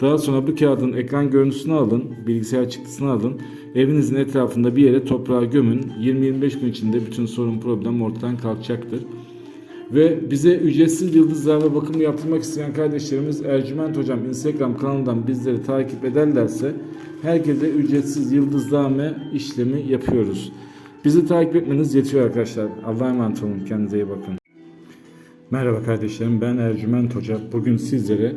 Daha sonra bu kağıdın ekran görüntüsünü alın, bilgisayar çıktısını alın. Evinizin etrafında bir yere toprağa gömün. 20-25 gün içinde bütün sorun problem ortadan kalkacaktır. Ve bize ücretsiz yıldızlarla bakım yaptırmak isteyen kardeşlerimiz Ercüment Hocam Instagram kanalından bizleri takip ederlerse herkese ücretsiz yıldızlame işlemi yapıyoruz. Bizi takip etmeniz yetiyor arkadaşlar. Allah'a emanet olun. Kendinize iyi bakın. Merhaba kardeşlerim ben Ercüment Hoca. Bugün sizlere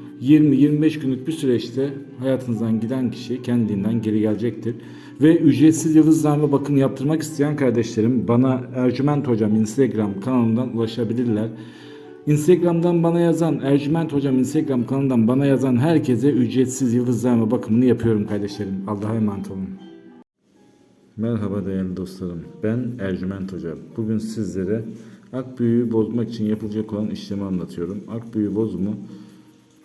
20-25 günlük bir süreçte hayatınızdan giden kişi kendiliğinden geri gelecektir. Ve ücretsiz yıldızlarla bakım yaptırmak isteyen kardeşlerim bana Ercüment Hocam Instagram kanalından ulaşabilirler. Instagram'dan bana yazan, Ercüment Hocam Instagram kanalından bana yazan herkese ücretsiz yıldızlarla bakımını yapıyorum kardeşlerim. Allah'a emanet olun. Merhaba değerli dostlarım. Ben Ercüment Hoca. Bugün sizlere ak büyüğü bozmak için yapılacak olan işlemi anlatıyorum. Ak büyüğü bozumu